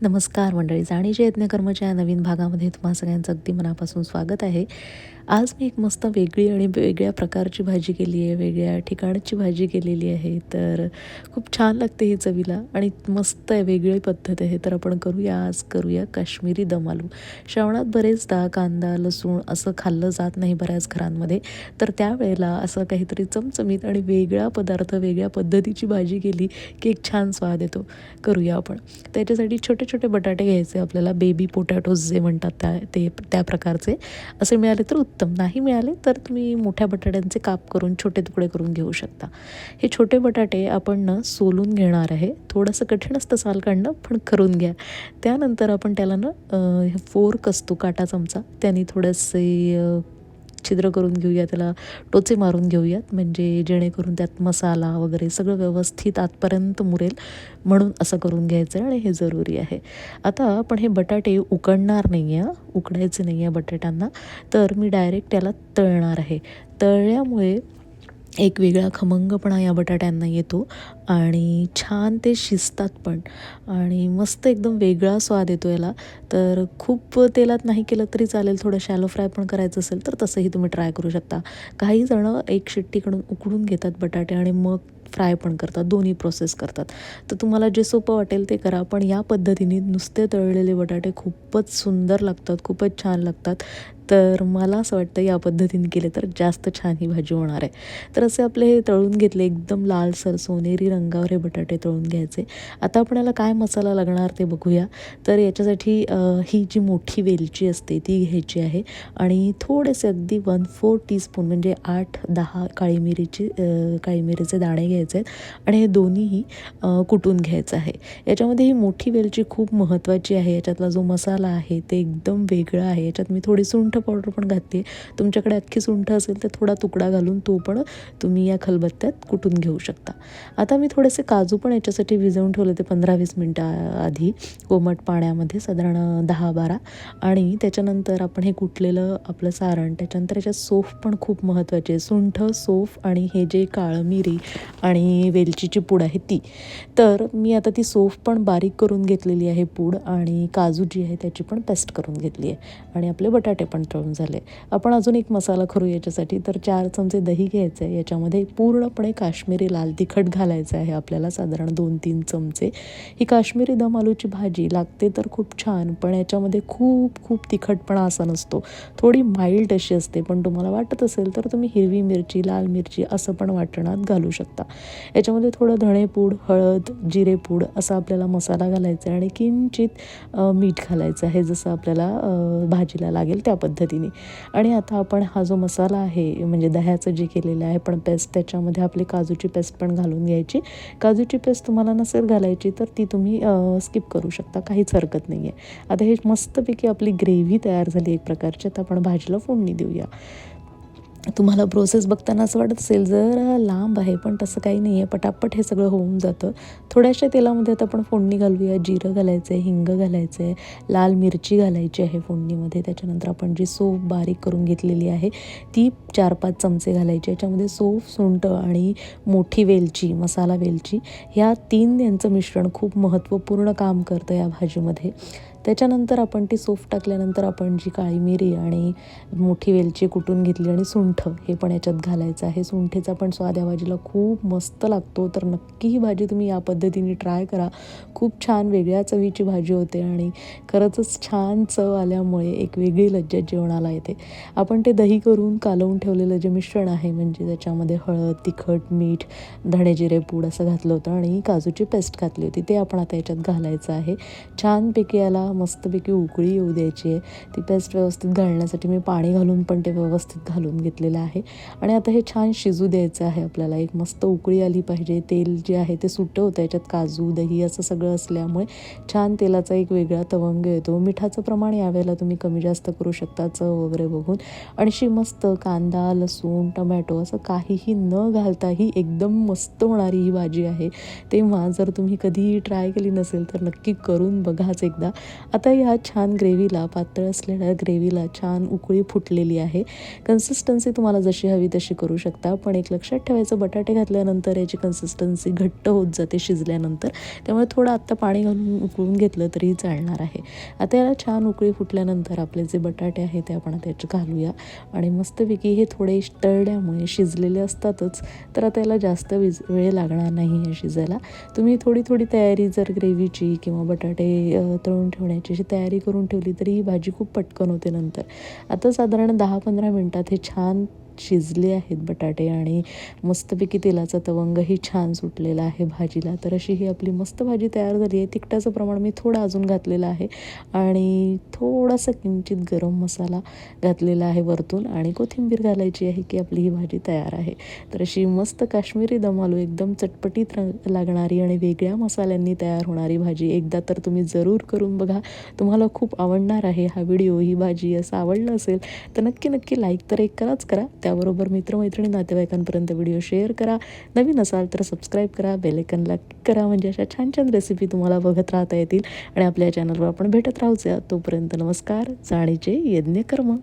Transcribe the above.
नमस्कार मंडळी जाणीचे यज्ञकर्मच्या या नवीन भागामध्ये तुम्हा सगळ्यांचं अगदी मनापासून स्वागत आहे. आज मी एक मस्त वेगळी आणि वेगळ्या प्रकारची भाजी केली आहे वेगळ्या ठिकाणची भाजी केलेली आहे. तर खूप छान लागते ही चवीला आणि मस्त आहे वेगळी पद्धत आहे. तर आपण करूया आज करूया काश्मीरी दम आलू श्रावणात बरेचदा कांदा लसूण असं खाल्लं जात नाही बऱ्याच घरांमध्ये. तर त्यावेळेला असं काहीतरी चमचमीत आणि वेगळा पदार्थ वेगळ्या पद्धतीची भाजी केली की एक छान स्वाद येतो. करूया आपण. त्याच्यासाठी छोटे छोटे बटाटे घ्यायचे आपल्याला बेबी पोटॅटोज जे म्हणतात त्या ते त्या प्रकारचे. असे मिळाले तर उत्तम. नाही मिळाले तर तुम्ही मोठ्या बटाट्यांचे काप करून छोटे तुकडे करून घेऊ शकता. हे छोटे बटाटे आपण ना सोलून घेणार आहे. थोडंसं कठीण असतं साल काढणं पण करून घ्या. त्यानंतर आपण त्याला ना फोर्क असतो काटा चमचा त्याने थोडेसे छिद्र करून घेऊया त्याला टोचे मारून घेऊयात म्हणजे जेणेकरून त्यात मसाला वगैरे सगळं व्यवस्थित आतपर्यंत मुरेल म्हणून असं करून घ्यायचं आहे आणि हे जरुरी आहे. आता पण हे बटाटे उकडणार नाही आहे उकडायचे नाही आहे बटाट्यांना तर मी डायरेक्ट त्याला तळणार आहे. तळल्यामुळे एक वेगळा खमंगपणा या बटाट्यांना येतो आणि छान ते शिजतात पण. आणि मस्त एकदम वेगळा स्वाद येतो याला. तर खूप तेलात नाही केलं तरी चालेल थोडं शॅलो फ्राय पण करायचं असेल तर तसंही तुम्ही ट्राय करू शकता. काही जणं एक शिट्टीकडून उकडून घेतात बटाटे आणि मग फ्राय पण करतात दोन्ही प्रोसेस करतात. तर तुम्हाला जे सोपं वाटेल ते करा पण या पद्धतीने नुसते तळलेले बटाटे खूपच सुंदर लागतात खूपच छान लागतात. तर मला असं वाटतं या पद्धतीने केले तर जास्त छान ही भाजी होणार आहे. तर असे आपले हे तळून घेतले एकदम लालसर सोनेरी रंगावर हे बटाटे तळून घ्यायचे. आता आपण याला काय मसाला लागणार ते बघूया. तर याच्यासाठी ही जी मोठी वेलची असते ती घ्यायची आहे. आणि थोडेसे अगदी वन फोर टीस्पून म्हणजे आठ दहा काळी मिरीची काळी मिरीचे दाणे घ्यायचे. आहेत आणि हे दोन्हीही कुटून घ्यायचं आहे? याच्यामध्ये ही मोठी वेलची खूप महत्त्वाची आहे. याच्यातला जो मसाला आहे ते एकदम वेगळा आहे. याच्यात मी थोडी सुंठ पावडर पण घातली तुमच्याकडे अख्खी सुंठ असेल तर थोडा तुकडा घालून तो पण तुम्ही या खलबत्त्यात कुटून घेऊ शकता. आता मी थोडेसे काजू पण याच्यासाठी भिजवून ठेवले ते पंधरा वीस मिनटं आधी. कोमट पाण्यामध्ये साधारण दहा बारा आणि त्याच्यानंतर आपण हे कुटलेलं आपलं सारण त्याच्यानंतर याच्यात सोफ पण खूप महत्त्वाची आहे. सुंठ सोफ आणि हे जे काळं मिरी आणि आणि वेलचीची पूड आहे ती. तर मी आता ती सोफ पण बारीक करून घेतलेली आहे पूड आणि काजू जी आहे त्याची पण पेस्ट करून घेतली आहे. आणि आपले बटाटे पण तळून झाले. आपण अजून एक मसाला करू याच्यासाठी. तर चार चमचे दही घ्यायचं आहे. याच्यामध्ये पूर्णपणे काश्मीरी लाल तिखट घालायचं आहे आपल्याला. साधारण दोन तीन चमचे. ही काश्मीरी दम आलूची भाजी लागते तर खूप छान पण याच्यामध्ये खूप खूप तिखटपणा असा नसतो. थोडी माइल्ड अशी असते पण तुम्हाला वाटत असेल तर तुम्ही हिरवी मिरची लाल मिरची असं पण वाटणात घालू शकता. याच्यामध्ये थोडं धणेपूड हळद जिरेपूड असा आपल्याला मसाला घालायचा आहे आणि किंचित मीठ घालायचं आहे जसं आपल्याला भाजीला लागेल त्या पद्धतीने. आणि आता आपण हा जो मसाला आहे म्हणजे दह्याचं जे केलेलं आहे पण पेस्ट त्याच्यामध्ये आपली काजूची पेस्ट पण घालून घ्यायची. काजूची पेस्ट तुम्हाला नसेल घालायची तर ती तुम्ही स्किप करू शकता काहीच हरकत नाही आहे आता हे मस्तपैकी आपली ग्रेव्ही तयार झाली एक प्रकारची आता आपण भाजीला फोडणी देऊया. तुम्हाला प्रोसेस बघताना असं वाटत असेल जर लांब आहे पण तसं काही नाही आहे पटापट हे सगळं होऊन जातं. थोड्याशा तेलामध्ये आता आपण फोडणी घालूया. जिरं घालायचं आहे हिंग घालायचं आहे लाल मिरची घालायची आहे फोडणीमध्ये. त्याच्यानंतर आपण जी सोफ बारीक करून घेतलेली आहे ती चार पाच चमचे घालायचे. याच्यामध्ये सोफ सुंट आणि मोठी वेलची मसाला वेलची ह्या तीन यांचं मिश्रण खूप महत्त्वपूर्ण काम करतं या भाजीमध्ये. त्याच्यानंतर आपण ती सोफ टाकल्यानंतर आपण जी काळी मिरी आणि मोठी वेलची कुटून घेतली आणि सुंठ हे पण याच्यात घालायचं आहे. सुंठीचा पण स्वाद या भाजीला खूप मस्त लागतो. तर नक्की ही भाजी तुम्ही या पद्धतीने ट्राय करा. खूप छान वेगळ्या चवीची भाजी होते आणि खरंचच छान चव आल्यामुळे एक वेगळी लज्जत जेवणाला येते. आपण ते दही करून कालवून ठेवलेलं जे मिश्रण आहे म्हणजे त्याच्यामध्ये हळद तिखट मीठ धणे जिरे पूड असं घातलं होतं आणि काजूची पेस्ट घातली होती. ते आपण आता याच्यात घालायचं आहे. छानपैकी याला मस्तपैकी उकळी येऊ द्यायची आहे. ती पेस्ट व्यवस्थित घालण्यासाठी मी पाणी घालून पण ते व्यवस्थित घालून घेतलेलं आहे. आणि आता हे छान शिजू द्यायचं आहे आपल्याला. एक मस्त उकळी आली पाहिजे. तेल जे आहे ते सुटं होतं. याच्यात काजू दही असं सगळं असल्यामुळे छान तेलाचा एक वेगळा तवंग येतो. मिठाचं प्रमाण यावेळेला तुम्ही कमी जास्त करू शकता. चव वगैरे बघून. आणि शी मस्त कांदा लसूण टमॅटो असं काहीही न घालताही एकदम मस्त होणारी ही भाजी आहे. तेव्हा जर तुम्ही कधीही ट्राय केली नसेल तर नक्की करून बघाच एकदा. आता ह्या छान ग्रेव्हीला पातळ असलेल्या ग्रेव्हीला छान उकळी फुटलेली आहे. कन्सिस्टन्सी तुम्हाला जशी हवी तशी करू शकता. पण एक लक्षात ठेवायचं बटाटे घातल्यानंतर याची कन्सिस्टन्सी घट्ट होत जाते शिजल्यानंतर. त्यामुळे थोडं आत्ता पाणी घालून उकळून घेतलं तरी चालणार आहे. आता याला छान उकळी फुटल्यानंतर आपले जे बटाटे आहे ते आपण त्याच्यात घालूया. आणि मस्तपैकी हे थोडे तळल्यामुळे शिजलेले असतातच तर आता याला जास्त विज वेळ लागणार नाही हे शिजायला. तुम्ही थोडी थोडी तयारी जर ग्रेव्हीची किंवा बटाटे तळून ठेवून ठेवण्याची अशी तयारी करून ठेवली तरी ही भाजी खूप पटकन होते नंतर. आता साधारण दहा पंधरा मिनटात हे छान शिजले आहेत बटाटे आणि मस्तपैकी तेलाचा तवंगही छान सुटलेला आहे भाजीला. तर अशी ही आपली मस्त भाजी तयार झाली आहे. तिखटाचं प्रमाण मी थोडं अजून घातलेलं आहे आणि थोडासा किंचित गरम मसाला घातलेला आहे वरतून आणि कोथिंबीर घालायची आहे की आपली ही भाजी तयार आहे. तर अशी मस्त काश्मीरी दमालू एकदम चटपटीत लागणारी आणि वेगळ्या मसाल्यांनी तयार होणारी भाजी एकदा तर तुम्ही जरूर करून बघा. तुम्हाला खूप आवडणार आहे हा व्हिडिओ ही भाजी असं आवडलं असेल तर नक्की नक्की लाईक तर एक कराच करा. त्याबरोबर मित्रमैत्रिणी नातेवाईकांपर्यंत व्हिडिओ शेअर करा. नवीन असाल तर सबस्क्राईब करा बेलेकनला क्लिक करा म्हणजे अशा छान छान रेसिपी तुम्हाला बघत राहता येतील. आणि आपल्या चॅनलवर आपण भेटत राहूच तोपर्यंत नमस्कार जाणीचे यज्ञ कर्म